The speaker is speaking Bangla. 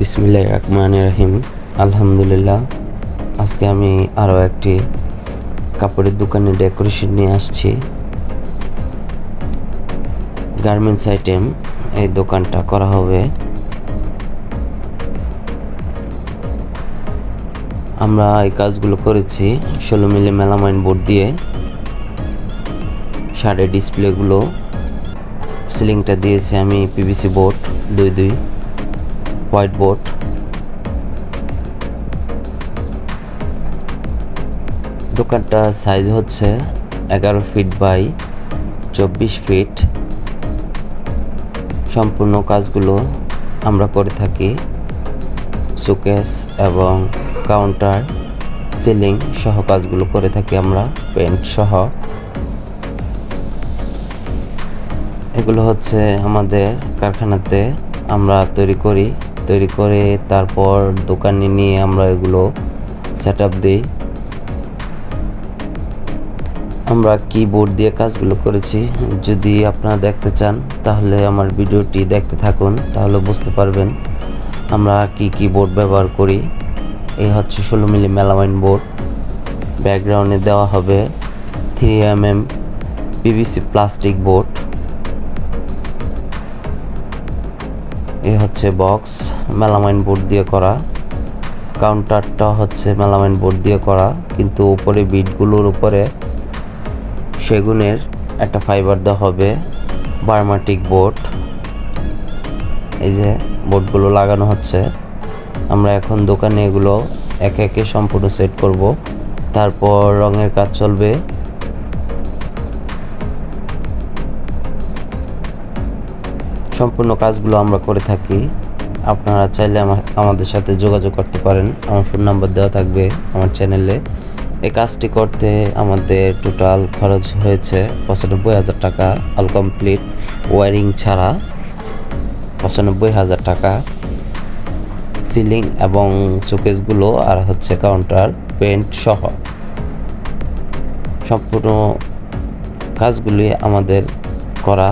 বিসমিল্লাহ রহমান রহিম। আলহামদুলিল্লাহ, আজকে আমি আরও একটি কাপড়ের দোকানে ডেকোরেশন নিয়ে আসছি। গার্মেন্টস আইটেম, এই দোকানটা করা হবে। আমরা এই কাজগুলো করেছি ষোলো মিলে মেলামাইন বোর্ড দিয়ে। শাড়ির ডিসপ্লেগুলো, সিলিংটা দিয়েছি আমি পিভিসি বোর্ড, দুই দুই। হোয়াইট বোর্ড দোকানটা সাইজ হচ্ছে এগারো ফিট বাই চব্বিশ ফিট সম্পূর্ণ কাজগুলো আমরা করে থাকি। শোকেস এবং কাউন্টার সিলিং সহ কাজগুলো করে থাকি আমরা পেন্ট সহ। এগুলো হচ্ছে আমাদের কারখানাতে আমরা তৈরি করি। তৈরি করে তারপর দোকানে নিয়ে আমরা এগুলো সেট আপ দিই। আমরা কিবোর্ড দিয়ে কাজগুলো করেছি। যদি আপনারা দেখতে চান, তাহলে আমার ভিডিওটি দেখতে থাকুন, তাহলে বুঝতে পারবেন আমরা কি কিবোর্ড ব্যবহার করি। এই হচ্ছে ষোলো মিলি মেলামাইন বোর্ড। ব্যাকগ্রাউন্ডে দেওয়া হবে three M M PVC plastic board এ হচ্ছে বক্স মেলামাইন বোর্ড দিয়ে করা। কাউন্টারটা হচ্ছে মেলামাইন বোর্ড দিয়ে করা, কিন্তু উপরে বিটগুলোর উপরে সেগুনের একটা ফাইবার দেওয়া হবে, বার্মাটিক বোর্ড এই যে বোর্ডগুলো লাগানো হচ্ছে। আমরা এখন দোকানে এগুলো একে একে সম্পূর্ণ সেট করব। তারপর রঙের কাজ চলবে। সম্পূর্ণ কাজগুলো আমরা করে থাকি। আপনারা চাইলে আমার, আমাদের সাথে যোগাযোগ করতে পারেন। আমার ফোন নাম্বার দেওয়া থাকবে আমার চ্যানেলে। এই কাজটি করতে আমাদের টোটাল খরচ হয়েছে পঁচানব্বই হাজার টাকা অল কমপ্লিট ওয়ারিং ছাড়া পঁচানব্বই হাজার টাকা। সিলিং এবং শোকেসগুলো আর হচ্ছে কাউন্টার পেন্ট সহ। সম্পূর্ণ কাজগুলি আমাদের করা